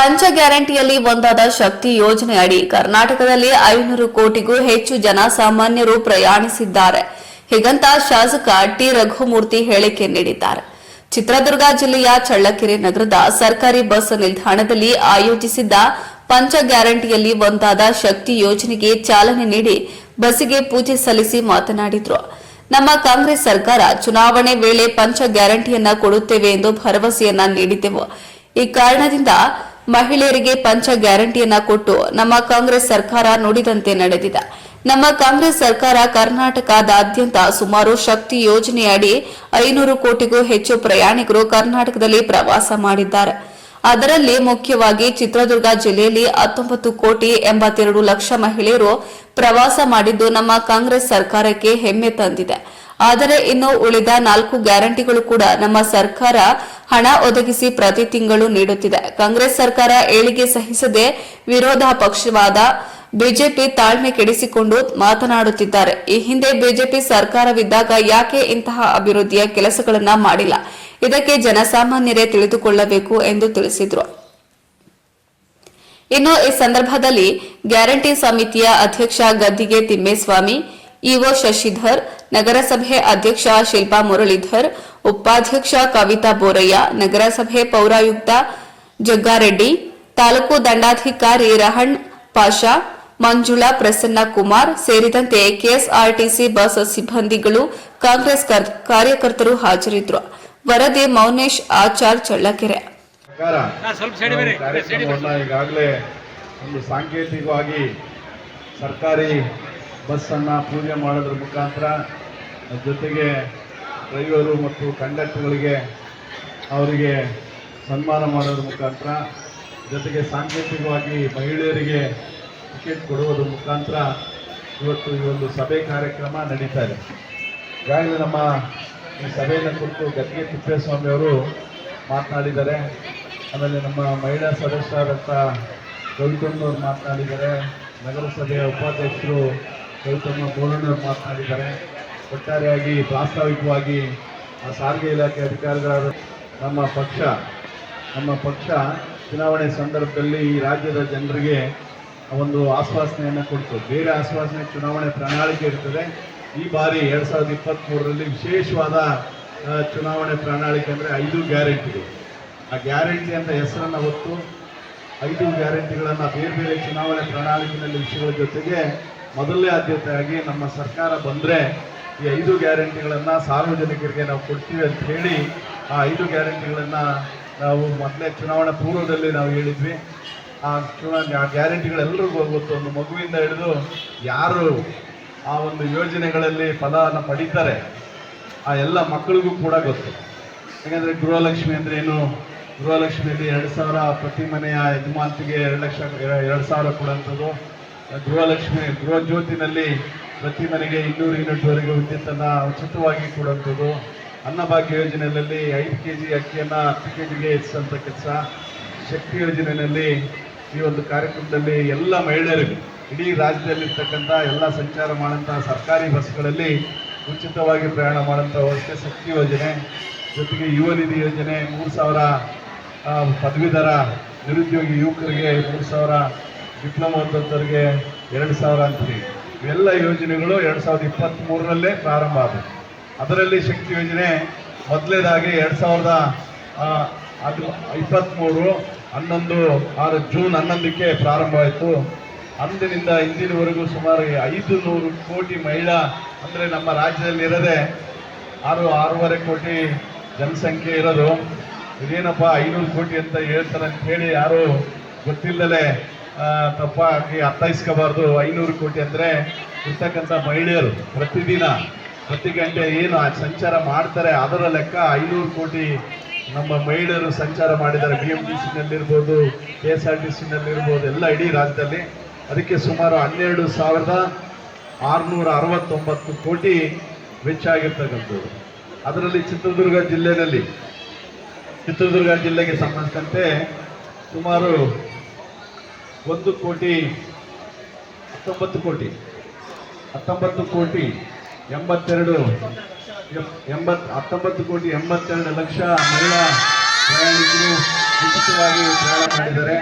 ಪಂಚ ಗ್ಯಾರಂಟಿಯಲ್ಲಿ ಒಂದಾದ ಶಕ್ತಿ ಯೋಜನೆ ಅಡಿ ಕರ್ನಾಟಕದಲ್ಲಿ ಐನೂರು ಕೋಟಿಗೂ ಹೆಚ್ಚು ಜನಸಾಮಾನ್ಯರು ಪ್ರಯಾಣಿಸಿದ್ದಾರೆ. ಹೀಗಂತ ಶಾಸಕ ಟಿ. ರಘುಮೂರ್ತಿ ಹೇಳಿಕೆ ನೀಡಿದ್ದಾರೆ. ಚಿತ್ರದುರ್ಗ ಜಿಲ್ಲೆಯ ಚಳ್ಳಕೆರೆ ನಗರದ ಸರ್ಕಾರಿ ಬಸ್ ನಿಲ್ದಾಣದಲ್ಲಿ ಆಯೋಜಿಸಿದ್ದ ಪಂಚ ಗ್ಯಾರಂಟಿಯಲ್ಲಿ ಒಂದಾದ ಶಕ್ತಿ ಯೋಜನೆಗೆ ಚಾಲನೆ ನೀಡಿ ಬಸ್ಸಿಗೆ ಪೂಜೆ ಸಲ್ಲಿಸಿ ಮಾತನಾಡಿದರು. ನಮ್ಮ ಕಾಂಗ್ರೆಸ್ ಸರ್ಕಾರ ಚುನಾವಣೆ ವೇಳೆ ಪಂಚ ಗ್ಯಾರಂಟಿಯನ್ನ ಕೊಡುತ್ತೇವೆ ಎಂದು ಭರವಸೆಯನ್ನ ನೀಡಿದ್ದೆವು. ಈ ಕಾರಣದಿಂದ ಮಹಿಳೆಯರಿಗೆ ಪಂಚ ಗ್ಯಾರಂಟಿಯನ್ನ ಕೊಟ್ಟು ನಮ್ಮ ಕಾಂಗ್ರೆಸ್ ಸರ್ಕಾರ ನುಡಿದಂತೆ ನಡೆದಿದೆ. ನಮ್ಮ ಕಾಂಗ್ರೆಸ್ ಸರ್ಕಾರ ಕರ್ನಾಟಕದಾದ್ಯಂತ ಸುಮಾರು ಶಕ್ತಿ ಯೋಜನೆಯಡಿ ಐನೂರು ಕೋಟಿಗೂ ಹೆಚ್ಚು ಪ್ರಯಾಣಿಕರು ಕರ್ನಾಟಕದಲ್ಲಿ ಪ್ರವಾಸ ಮಾಡಿದ್ದಾರೆ. ಅದರಲ್ಲಿ ಮುಖ್ಯವಾಗಿ ಚಿತ್ರದುರ್ಗ ಜಿಲ್ಲೆಯಲ್ಲಿ ಹತ್ತೊಂಬತ್ತು ಕೋಟಿ ಎಂಬತ್ತೆರಡು ಲಕ್ಷ ಮಹಿಳೆಯರು ಪ್ರವಾಸ ಮಾಡಿದ್ದು ನಮ್ಮ ಕಾಂಗ್ರೆಸ್ ಸರ್ಕಾರಕ್ಕೆ ಹೆಮ್ಮೆ ತಂದಿದೆ. ಆದರೆ ಇನ್ನು ಉಳಿದ ನಾಲ್ಕು ಗ್ಯಾರಂಟಿಗಳು ಕೂಡ ನಮ್ಮ ಸರ್ಕಾರ ಹಣ ಒದಗಿಸಿ ಪ್ರತಿ ತಿಂಗಳು ನೀಡುತ್ತಿದೆ. ಕಾಂಗ್ರೆಸ್ ಸರ್ಕಾರ ಏಳಿಗೆ ಸಹಿಸದೆ ವಿರೋಧ ಪಕ್ಷವಾದ ಬಿಜೆಪಿ ತಾಳ್ಮೆ ಕೆಡಿಸಿಕೊಂಡು ಮಾತನಾಡುತ್ತಿದ್ದಾರೆ. ಈ ಹಿಂದೆ ಬಿಜೆಪಿ ಸರ್ಕಾರವಿದ್ದಾಗ ಯಾಕೆ ಇಂತಹ ಅಭಿವೃದ್ಧಿಯ ಕೆಲಸಗಳನ್ನ ಮಾಡಿಲ್ಲ? ಇದಕ್ಕೆ ಜನಸಾಮಾನ್ಯರೇ ತಿಳಿದುಕೊಳ್ಳಬೇಕು ಎಂದು ತಿಳಿಸಿದರು. ಇನ್ನು ಈ ಸಂದರ್ಭದಲ್ಲಿ ಗ್ಯಾರಂಟಿ ಸಮಿತಿಯ ಅಧ್ಯಕ್ಷ ಗದ್ದಿಗೆ ತಿಮ್ಮೇಸ್ವಾಮಿ, ಇಒ ಶಶಿಧರ್ ನಗರಸಭೆ ಅಧ್ಯಕ್ಷ ಶಿಲ್ಪಾ ಮುರಳೀಧರ್ ಉಪಾಧ್ಯಕ್ಷ ಕವಿತಾ ಬೋರಯ್ಯ ನಗರಸಭೆ ಪೌರಾಯುಕ್ತ ಜಗ್ಗಾರೆಡ್ಡಿ ತಾಲೂಕು ದಂಡಾಧಿಕಾರಿ ರಹಣ್ ಪಾಷಾ ಮಂಜುಳಾ ಪ್ರಸನ್ನ ಕುಮಾರ್ ಸೇರಿದಂತೆ ಕೆಎಸ್ಆರ್ಟಿಸಿ ಬಸ್ ಸಿಬ್ಬಂದಿಗಳು ಕಾಂಗ್ರೆಸ್ ಕರ್- ಕಾರ್ಯಕರ್ತರು ಹಾಜರಿದ್ದರು. ವರದಿ ಮೌನೇಶ್ ಆಚಾರ್ ಚಳ್ಳಕೆರೆ. ಒಂದು ಸಾಂಕೇತಿಕವಾಗಿ ಸರ್ಕಾರಿ ಬಸ್ಸನ್ನು ಪೂಜೆ ಮಾಡೋದ್ರ ಮುಖಾಂತರ ಜೊತೆಗೆ ಡ್ರೈವರು ಮತ್ತು ಕಂಡಕ್ಟರ್ಗಳಿಗೆ ಅವರಿಗೆ ಸನ್ಮಾನ ಮಾಡೋದ್ರ ಮುಖಾಂತರ, ಜೊತೆಗೆ ಸಾಂಕೇತಿಕವಾಗಿ ಮಹಿಳೆಯರಿಗೆ ಟಿಕೆಟ್ ಕೊಡುವುದರ ಮುಖಾಂತರ ಇವತ್ತು ಈ ಒಂದು ಸಭೆ ಕಾರ್ಯಕ್ರಮ ನಡೀತಾ ಇದೆ. ಈಗಾಗಲೇ ನಮ್ಮ ಈ ಸಭೆಯನ್ನು ಕುರಿತು ಗದ್ಗೆ ತಿಪ್ಪೇಸ್ವಾಮಿ ಅವರು ಮಾತನಾಡಿದ್ದಾರೆ. ಆಮೇಲೆ ನಮ್ಮ ಮಹಿಳಾ ಸದಸ್ಯರಾದಂಥ ಗೌತಮ್ನವ್ರು ಮಾತನಾಡಿದ್ದಾರೆ. ನಗರಸಭೆಯ ಉಪಾಧ್ಯಕ್ಷರು ಗೌತಮ್ಮ ಬೋಳಣ್ಣವ್ರು ಮಾತನಾಡಿದ್ದಾರೆ. ಒಟ್ಟಾರೆಯಾಗಿ ಪ್ರಾಸ್ತಾವಿಕವಾಗಿ ಆ ಸಾರಿಗೆ ಇಲಾಖೆ ಅಧಿಕಾರಿಗಳಾದ ನಮ್ಮ ಪಕ್ಷ ನಮ್ಮ ಪಕ್ಷ ಚುನಾವಣೆ ಸಂದರ್ಭದಲ್ಲಿ ಈ ರಾಜ್ಯದ ಜನರಿಗೆ ಒಂದು ಆಶ್ವಾಸನೆಯನ್ನು ಕೊಡ್ತು. ಬೇರೆ ಆಶ್ವಾಸನೆ ಚುನಾವಣೆ ಪ್ರಣಾಳಿಕೆ ಇರ್ತದೆ. ಈ ಬಾರಿ ಎರಡು ಸಾವಿರದ ಇಪ್ಪತ್ತ್ಮೂರರಲ್ಲಿ ವಿಶೇಷವಾದ ಚುನಾವಣೆ ಪ್ರಣಾಳಿಕೆ ಅಂದರೆ ಐದು ಗ್ಯಾರಂಟಿ ಆ ಗ್ಯಾರಂಟಿ ಅಂತ ಹೆಸರನ್ನು ಹೊತ್ತು ಐದು ಗ್ಯಾರಂಟಿಗಳನ್ನು ಬೇರೆ ಬೇರೆ ಚುನಾವಣೆ ಪ್ರಣಾಳಿಕೆಯಲ್ಲಿ ವಿಷಯಗಳ ಜೊತೆಗೆ ಮೊದಲನೇ ಆದ್ಯತೆಯಾಗಿ ನಮ್ಮ ಸರ್ಕಾರ ಬಂದರೆ ಈ ಐದು ಗ್ಯಾರಂಟಿಗಳನ್ನು ಸಾರ್ವಜನಿಕರಿಗೆ ನಾವು ಕೊಡ್ತೀವಿ ಅಂತ ಹೇಳಿ ಆ ಐದು ಗ್ಯಾರಂಟಿಗಳನ್ನು ನಾವು ಮೊದಲೇ ಚುನಾವಣಾ ಪೂರ್ವದಲ್ಲಿ ನಾವು ಹೇಳಿದ್ವಿ. ಆ ಚುನಾವಣೆ, ಆ ಗ್ಯಾರಂಟಿಗಳೆಲ್ಲರಿಗೂ ಗೊತ್ತು ಒಂದು ಮಗುವಿಂದ ಹಿಡಿದು ಯಾರು ಆ ಒಂದು ಯೋಜನೆಗಳಲ್ಲಿ ಫಲವನ್ನು ಪಡೀತಾರೆ, ಆ ಎಲ್ಲ ಮಕ್ಕಳಿಗೂ ಕೂಡ ಗೊತ್ತು. ಯಾಕಂದರೆ ಗೃಹಲಕ್ಷ್ಮಿ ಅಂದರೆ ಏನು? ಗೃಹಲಕ್ಷ್ಮಿಯಲ್ಲಿ ಎರಡು ಸಾವಿರ ಪ್ರತಿ ಮನೆಯ ಯಜಮಾನ್ತಿಗೆ ಎರಡು ಲಕ್ಷ, ಎರಡು ಸಾವಿರ ಕೊಡುವಂಥದ್ದು ಗೃಹಲಕ್ಷ್ಮಿ ಗೃಹ ಜ್ಯೋತಿನಲ್ಲಿ ಪ್ರತಿ ಮನೆಗೆ ಇನ್ನೂರು ಯೂನಿಟ್ವರೆಗೆ ವಿದ್ಯುತ್ತನ್ನು ಉಚಿತವಾಗಿ ಕೊಡುವಂಥದ್ದು. ಅನ್ನಭಾಗ್ಯ ಯೋಜನೆಯಲ್ಲಿ ಐದು ಕೆ ಜಿ ಅಕ್ಕಿಯನ್ನು ಹತ್ತು ಕೆ ಜಿಗೆ ಹೆಚ್ಚಿಸಂಥ ಕೆಲಸ. ಶಕ್ತಿ ಯೋಜನೆಯಲ್ಲಿ ಈ ಒಂದು ಕಾರ್ಯಕ್ರಮದಲ್ಲಿ ಎಲ್ಲ ಮಹಿಳೆಯರಿಗೆ ಇಡೀ ರಾಜ್ಯದಲ್ಲಿರ್ತಕ್ಕಂಥ ಎಲ್ಲ ಸಂಚಾರ ಮಾಡೋಂಥ ಸರ್ಕಾರಿ ಬಸ್ಗಳಲ್ಲಿ ಉಚಿತವಾಗಿ ಪ್ರಯಾಣ ಮಾಡೋಂಥ ವ್ಯವಸ್ಥೆ ಶಕ್ತಿ ಯೋಜನೆ. ಜೊತೆಗೆ ಯುವ ನಿಧಿ ಯೋಜನೆ, ಮೂರು ಸಾವಿರ ಪದವೀಧರ ನಿರುದ್ಯೋಗಿ ಯುವಕರಿಗೆ ಮೂರು ಸಾವಿರ, ಡಿಪ್ಲೊಮಾ ಓದೋರಿಗೆ ಎರಡು ಸಾವಿರ ಅಂತೀವಿ ಇವೆಲ್ಲ ಯೋಜನೆಗಳು ಎರಡು ಸಾವಿರದ ಇಪ್ಪತ್ತ್ಮೂರರಲ್ಲೇ ಪ್ರಾರಂಭ ಆದವು. ಅದರಲ್ಲಿ ಶಕ್ತಿ ಯೋಜನೆ ಮೊದಲನೇದಾಗಿ ಎರಡು ಸಾವಿರದ ಅದು ಇಪ್ಪತ್ತ್ಮೂರು ಹನ್ನೊಂದು, ಆರು ಜೂನ್ ಹನ್ನೊಂದಕ್ಕೆ ಪ್ರಾರಂಭವಾಯಿತು. ಅಂದಿನಿಂದ ಇಂದಿನವರೆಗೂ ಸುಮಾರು ಐದು ನೂರು ಕೋಟಿ ಮಹಿಳಾ ಅಂದರೆ ನಮ್ಮ ರಾಜ್ಯದಲ್ಲಿ ಇರದೆ ಆರು, ಆರೂವರೆ ಕೋಟಿ ಜನಸಂಖ್ಯೆ ಇರೋದು. ಇದೇನಪ್ಪ ಐನೂರು ಕೋಟಿ ಅಂತ ಹೇಳ್ತಾರೆ ಅಂತ ಹೇಳಿ ಯಾರು ಗೊತ್ತಿಲ್ಲದೆ ತಪ್ಪಾಗಿ ಅರ್ಥೈಸ್ಕೋಬಾರ್ದು. ಐನೂರು ಕೋಟಿ ಅಂದರೆ ಇರ್ತಕ್ಕಂಥ ಮಹಿಳೆಯರು ಪ್ರತಿದಿನ, ಪ್ರತಿ ಗಂಟೆ ಏನು ಸಂಚಾರ ಮಾಡ್ತಾರೆ, ಅದರ ಲೆಕ್ಕ ಐನೂರು ಕೋಟಿ ನಮ್ಮ ಮಹಿಳೆಯರು ಸಂಚಾರ ಮಾಡಿದ್ದಾರೆ. ಬಿ ಎಂ ಟಿ ಸಿನಲ್ಲಿರ್ಬೋದು ಕೆ ಎಸ್ ಆರ್ ಟಿ ಸಿನಲ್ಲಿರ್ಬೋದು ಎಲ್ಲ ಇಡೀ ರಾಜ್ಯದಲ್ಲಿ. ಅದಕ್ಕೆ ಸುಮಾರು ಹನ್ನೆರಡು ಸಾವಿರದ ಆರುನೂರ ಅರವತ್ತೊಂಬತ್ತು ಕೋಟಿ ವೆಚ್ಚ ಆಗಿರ್ತಕ್ಕಂಥದ್ದು ಅದರಲ್ಲಿ ಚಿತ್ರದುರ್ಗ ಜಿಲ್ಲೆಯಲ್ಲಿ, ಚಿತ್ರದುರ್ಗ ಜಿಲ್ಲೆಗೆ ಸಂಬಂಧಿಸಿದಂತೆ ಸುಮಾರು ಒಂದು ಕೋಟಿ ಹತ್ತೊಂಬತ್ತು ಕೋಟಿ. ಹತ್ತೊಂಬತ್ತು ಕೋಟಿ ಎಂಬತ್ತೆರಡು ಎಂಬತ್, ಹತ್ತೊಂಬತ್ತು ಕೋಟಿ ಎಂಬತ್ತೆರಡು ಲಕ್ಷ ಮಹಿಳಾ ಪ್ರಯಾಣಿಕರು ಉಚಿತ ಉಚಿತವಾಗಿ ಪ್ರಯಾಣ ಮಾಡಿದ್ದಾರೆ.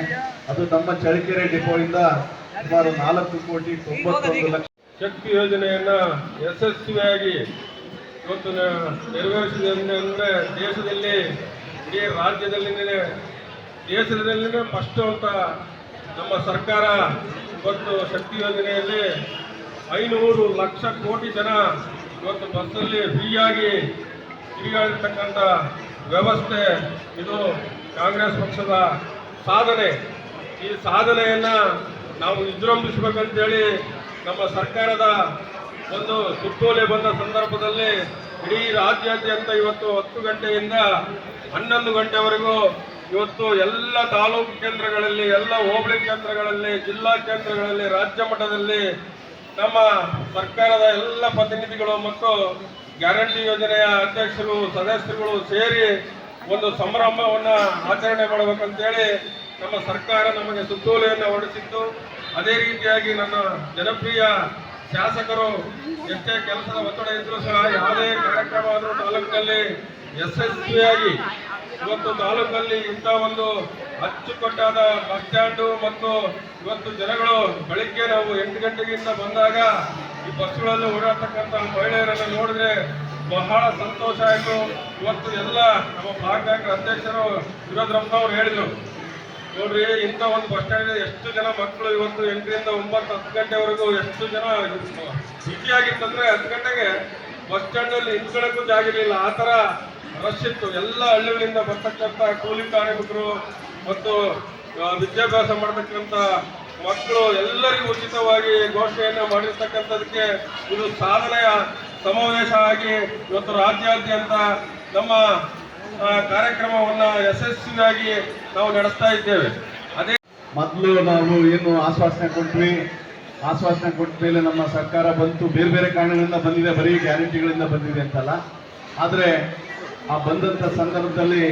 ಅದು ನಮ್ಮ ಚಳ್ಳಕೆರೆ ಡಿಪೋಯಿಂದ ಸುಮಾರು ನಾಲ್ಕು ಕೋಟಿ ತೊಂಬತ್ತೊಂದು ಲಕ್ಷ. ಶಕ್ತಿ ಯೋಜನೆಯನ್ನು ಯಶಸ್ವಿಯಾಗಿ ಇವತ್ತು ನೆರವೇರಿಸಿದ ಅಂದರೆ ದೇಶದಲ್ಲಿ, ಇಡೀ ರಾಜ್ಯದಲ್ಲಿನೇ ದೇಶದಲ್ಲಿನೇ ಫಸ್ಟ್ ಅಂತ ನಮ್ಮ ಸರ್ಕಾರ ಇವತ್ತು ಶಕ್ತಿ ಯೋಜನೆಯಲ್ಲಿ ಐನೂರು ಲಕ್ಷ ಕೋಟಿ ಜನ ಇವತ್ತು ಬಸ್ಸಲ್ಲಿ ಫ್ರೀಯಾಗಿ ತಿರುಗಾಡಿರ್ತಕ್ಕಂಥ ವ್ಯವಸ್ಥೆ. ಇದು ಕಾಂಗ್ರೆಸ್ ಪಕ್ಷದ ಸಾಧನೆ. ಈ ಸಾಧನೆಯನ್ನು ನಾವು ವಿಜೃಂಭಿಸಬೇಕಂತೇಳಿ ನಮ್ಮ ಸರ್ಕಾರದ ಒಂದು ಸುತ್ತೋಲೆ ಬಂದ ಸಂದರ್ಭದಲ್ಲಿ ಇಡೀ ರಾಜ್ಯಾದ್ಯಂತ ಇವತ್ತು ಹತ್ತು ಗಂಟೆಯಿಂದ ಹನ್ನೊಂದು ಗಂಟೆವರೆಗೂ ಇವತ್ತು ಎಲ್ಲ ತಾಲೂಕು ಕೇಂದ್ರಗಳಲ್ಲಿ, ಎಲ್ಲ ಹೋಬಳಿ ಕೇಂದ್ರಗಳಲ್ಲಿ, ಜಿಲ್ಲಾ ಕೇಂದ್ರಗಳಲ್ಲಿ, ರಾಜ್ಯ ಮಟ್ಟದಲ್ಲಿ ನಮ್ಮ ಸರ್ಕಾರದ ಎಲ್ಲ ಪ್ರತಿನಿಧಿಗಳು ಮತ್ತು ಗ್ಯಾರಂಟಿ ಯೋಜನೆಯ ಅಧ್ಯಕ್ಷರು, ಸದಸ್ಯರುಗಳು ಸೇರಿ ಒಂದು ಸಂಭ್ರಮವನ್ನು ಆಚರಣೆ ಮಾಡಬೇಕಂತೇಳಿ ನಮ್ಮ ಸರ್ಕಾರ ನಮಗೆ ಸುತ್ತೋಲೆಯನ್ನು ಹೊರಡಿಸಿತ್ತು. ಅದೇ ರೀತಿಯಾಗಿ ನನ್ನ ಜನಪ್ರಿಯ ಶಾಸಕರು ಎಷ್ಟೇ ಕೆಲಸದ ಒತ್ತಡ ಇದ್ದರೂ ಸಹ ಯಾವುದೇ ಕಾರ್ಯಕ್ರಮ ಆದರೂ ತಾಲೂಕಿನಲ್ಲಿ ಯಶಸ್ವಿಯಾಗಿ ಇವತ್ತು ತಾಲೂಕಲ್ಲಿ ಇಂಥ ಒಂದು ಅಚ್ಚುಕಟ್ಟಾದ ಬಸ್ ಸ್ಟ್ಯಾಂಡು ಮತ್ತು ಇವತ್ತು ಜನಗಳು ಬೆಳಿಗ್ಗೆ ನಾವು ಎಂಟು ಗಂಟೆಗಿಂತ ಬಂದಾಗ ಈ ಬಸ್ಗಳಲ್ಲಿ ಓಡಾಡ್ತಕ್ಕಂಥ ಮಹಿಳೆಯರನ್ನು ನೋಡಿದ್ರೆ ಬಹಳ ಸಂತೋಷ ಆಯಿತು. ಇವತ್ತು ಎಲ್ಲ ನಮ್ಮ ಬ್ಲಾಕ್ ಬ್ಯಾಂಕ್ ಅಧ್ಯಕ್ಷರು ವಿರೋಧರಪ್ಪನವ್ರು ಹೇಳಿದರು. ನೋಡ್ರಿ, ಇಂಥ ಒಂದು ಬಸ್ ಸ್ಟ್ಯಾಂಡ್ ಎಷ್ಟು ಜನ ಮಕ್ಕಳು ಇವತ್ತು ಎಂಟರಿಂದ ಒಂಬತ್ತು, ಹತ್ತು ಗಂಟೆವರೆಗೂ ಎಷ್ಟು ಜನ ಬಿಸಿಯಾಗಿತ್ತಂದ್ರೆ ಹತ್ತು ಗಂಟೆಗೆ ಬಸ್ ಸ್ಟ್ಯಾಂಡಲ್ಲಿ ನಿಂತ್ಕೊಳ್ಳೋಕ್ಕೂ ಜಾಗಿರಲಿಲ್ಲ. ಆ ಥರ ರಶ್ ಇತ್ತು ಎಲ್ಲ ಹಳ್ಳಿಗಳಿಂದ ಬರ್ತಕ್ಕಂಥ ಕೂಲಿ ಕಾರ್ಮಿಕರು ಮತ್ತು ವಿದ್ಯಾಭ್ಯಾಸ ಮಾಡತಕ್ಕಂಥ ಮಕ್ಕಳು ಎಲ್ಲರಿಗೂ ಉಚಿತವಾಗಿ ಘೋಷಣೆಯನ್ನು ಮಾಡಿರ್ತಕ್ಕಂಥದಕ್ಕೆ ಇದು ಸಾಧನೆಯ ಸಮಾವೇಶ ಆಗಿ ಇವತ್ತು ರಾಜ್ಯಾದ್ಯಂತ ನಮ್ಮ ಕಾರ್ಯಕ್ರಮವನ್ನ ಯಶಸ್ವಿಯಾಗಿ ನಾವು ನಡೆಸ್ತಾ ಇದ್ದೇವೆ. ಅದೇ ಮೊದಲು ನಾವು ಏನು ಆಶ್ವಾಸನೆ ಕೊಟ್ವಿ. ಆಶ್ವಾಸನೆ ಕೊಟ್ಟ ಮೇಲೆ ನಮ್ಮ ಸರ್ಕಾರ ಬಂತು. ಬೇರೆ ಬೇರೆ ಕಾರಣಗಳಿಂದ ಬಂದಿದೆ. ಬರೀ ಗ್ಯಾರಂಟಿಗಳಿಂದ ಬಂದಿದೆ ಅಂತಲ್ಲ. ಆದರೆ ಆ ಬಂದಂಥ ಸಂದರ್ಭದಲ್ಲಿ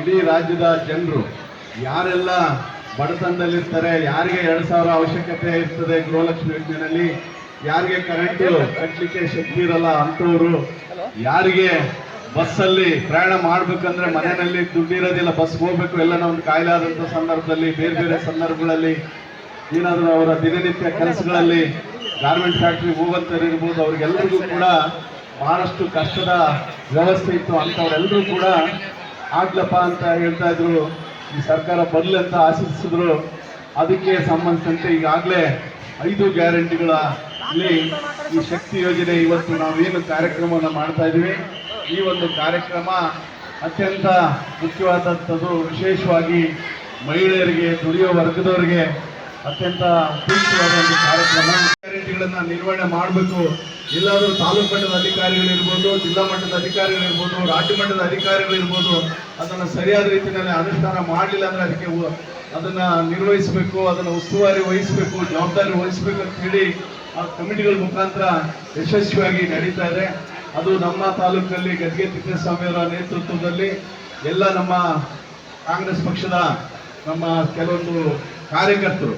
ಇಡೀ ರಾಜ್ಯದ ಜನರು, ಯಾರೆಲ್ಲ ಬಡತನದಲ್ಲಿರ್ತಾರೆ, ಯಾರಿಗೆ ಎರಡು ಸಾವಿರ ಅವಶ್ಯಕತೆ ಇರ್ತದೆ ಗೃಹಲಕ್ಷ್ಮಿ ಯೋಜನೆಯಲ್ಲಿ, ಯಾರಿಗೆ ಕರೆಂಟ್ ಕಟ್ಟಲಿಕ್ಕೆ ಶಕ್ತಿ ಇರಲ್ಲ ಅಂಥವ್ರು ಯಾರಿಗೆ ಬಸ್ಸಲ್ಲಿ ಪ್ರಯಾಣ ಮಾಡ್ಬೇಕಂದ್ರೆ ಮನೆಯಲ್ಲಿ ದುಡ್ಡಿರೋದಿಲ್ಲ, ಬಸ್ ಹೋಗ್ಬೇಕು ಎಲ್ಲ ಒಂದು ಕಾಯಿಲೆ ಸಂದರ್ಭದಲ್ಲಿ, ಬೇರೆ ಬೇರೆ ಸಂದರ್ಭಗಳಲ್ಲಿ, ಏನಾದರೂ ಅವರ ದಿನನಿತ್ಯ ಕೆಲಸಗಳಲ್ಲಿ ಗಾರ್ಮೆಂಟ್ ಫ್ಯಾಕ್ಟ್ರಿ ಹೋಗುವಂಥವ್ರು ಇರ್ಬೋದು, ಅವ್ರಿಗೆಲ್ಲರಿಗೂ ಕೂಡ ಬಹಳಷ್ಟು ಕಷ್ಟದ ವ್ಯವಸ್ಥೆ ಇತ್ತು. ಅಂಥವರೆಲ್ಲರೂ ಕೂಡ ಆಗ್ಲಪ್ಪ ಅಂತ ಹೇಳ್ತಾ ಇದ್ರು. ಈ ಸರ್ಕಾರ ಬರಲಿ ಅಂತ ಆಶಿಸಿದ್ರು. ಅದಕ್ಕೆ ಸಂಬಂಧಿಸಿದಂತೆ ಈಗಾಗಲೇ ಐದು ಗ್ಯಾರಂಟಿಗಳ ಇಲ್ಲಿ ಈ ಶಕ್ತಿ ಯೋಜನೆ ಇವತ್ತು ನಾವೇನು ಕಾರ್ಯಕ್ರಮವನ್ನು ಮಾಡ್ತಾ ಇದ್ದೀವಿ. ಈ ಒಂದು ಕಾರ್ಯಕ್ರಮ ಅತ್ಯಂತ ಮುಖ್ಯವಾದಂಥದ್ದು. ವಿಶೇಷವಾಗಿ ಮಹಿಳೆಯರಿಗೆ, ದುಡಿಯೋ ವರ್ಗದವರಿಗೆ ಅತ್ಯಂತ ಉಪಯುಕ್ತವಾದ ಒಂದು ಕಾರ್ಯಕ್ರಮ. ಗ್ಯಾರಂಟಿಗಳನ್ನು ನಿರ್ವಹಣೆ ಮಾಡಬೇಕು. ಎಲ್ಲಾದರೂ ತಾಲೂಕು ಮಟ್ಟದ ಅಧಿಕಾರಿಗಳಿರ್ಬೋದು, ಜಿಲ್ಲಾ ಮಟ್ಟದ ಅಧಿಕಾರಿಗಳಿರ್ಬೋದು, ರಾಜ್ಯ ಮಟ್ಟದ ಅಧಿಕಾರಿಗಳಿರ್ಬೋದು, ಅದನ್ನು ಸರಿಯಾದ ರೀತಿಯಲ್ಲಿ ಅನುಷ್ಠಾನ ಮಾಡಲಿಲ್ಲ ಅಂದ್ರೆ ಅದಕ್ಕೆ ಅದನ್ನು ಅದನ್ನ ನಿರ್ವಹಿಸಬೇಕು, ಅದನ್ನು ಉಸ್ತುವಾರಿ ವಹಿಸಬೇಕು, ಜವಾಬ್ದಾರಿ ವಹಿಸಬೇಕು ಅಂತ ಹೇಳಿ ಆ ಕಮಿಟಿಗಳ ಮುಖಾಂತರ ಯಶಸ್ವಿಯಾಗಿ ನಡೀತಾ ಇದೆ. ಅದು ನಮ್ಮ ತಾಲೂಕಲ್ಲಿ ಗದ್ಗೆ ತಿಪ್ಪೇಸ್ವಾಮಿಯವರ ನೇತೃತ್ವದಲ್ಲಿ ಎಲ್ಲ ನಮ್ಮ ಕಾಂಗ್ರೆಸ್ ಪಕ್ಷದ ನಮ್ಮ ಕೆಲವೊಂದು ಕಾರ್ಯಕರ್ತರು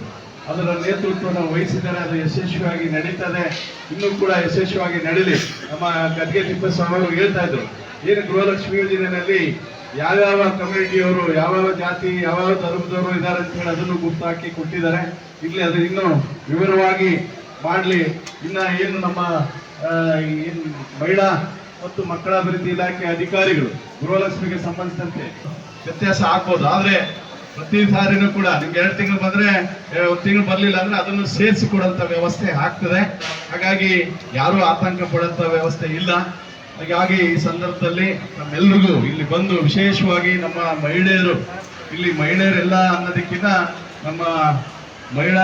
ಅದರ ನೇತೃತ್ವವನ್ನು ವಹಿಸಿದ್ದಾರೆ ಅದು ಯಶಸ್ವಿಯಾಗಿ ನಡೀತದೆ. ಇನ್ನೂ ಕೂಡ ಯಶಸ್ವಿಯಾಗಿ ನಡೀಲಿ. ನಮ್ಮ ಗದ್ಗೆ ತಿಪ್ಪೇಸ್ವಾಮಿ ಅವರು ಹೇಳ್ತಾ ಇದ್ರು. ಏನು ಗೃಹಲಕ್ಷ್ಮಿ ಯೋಜನೆಯಲ್ಲಿ ಯಾವ್ಯಾವ ಕಮ್ಯುನಿಟಿಯವರು, ಯಾವ್ಯಾವ ಜಾತಿ, ಯಾವ್ಯಾವ ಧರ್ಮದವರು ಇದ್ದಾರೆ ಅಂತ ಹೇಳಿ ಅದನ್ನು ಗುರ್ತಾಕಿ ಕೊಟ್ಟಿದ್ದಾರೆ. ಇಲ್ಲಿ ಅದು ಇನ್ನೂ ವಿವರವಾಗಿ ಮಾಡಲಿ. ಇನ್ನ ಏನು ನಮ್ಮ ಏನು ಮಹಿಳಾ ಮತ್ತು ಮಕ್ಕಳ ಅಭಿವೃದ್ಧಿ ಇಲಾಖೆ ಅಧಿಕಾರಿಗಳು ಗೃಹಲಕ್ಷ್ಮಿಗೆ ಸಂಬಂಧಿಸಿದಂತೆ ವ್ಯತ್ಯಾಸ ಆಗ್ಬೋದು. ಆದ್ರೆ ಪ್ರತಿ ಸಾರಿನೂ ಕೂಡ ನಿಮ್ಗೆ ಎರಡು ತಿಂಗಳು ಬಂದ್ರೆ ತಿಂಗಳು ಬರಲಿಲ್ಲ ಅಂದ್ರೆ ಅದನ್ನು ಸೇರಿಸಿ ಕೊಡುವಂತ ವ್ಯವಸ್ಥೆ ಆಗ್ತದೆ. ಹಾಗಾಗಿ ಯಾರು ಆತಂಕ ಪಡುವಂತ ವ್ಯವಸ್ಥೆ ಇಲ್ಲ. ಹಾಗಾಗಿ ಈ ಸಂದರ್ಭದಲ್ಲಿ ನಮ್ಮೆಲ್ರಿಗೂ ಇಲ್ಲಿ ಬಂದು ವಿಶೇಷವಾಗಿ ನಮ್ಮ ಮಹಿಳೆಯರು, ಇಲ್ಲಿ ಮಹಿಳೆಯರೆಲ್ಲ ಅನ್ನೋದಕ್ಕಿಂತ ನಮ್ಮ ಮಹಿಳಾ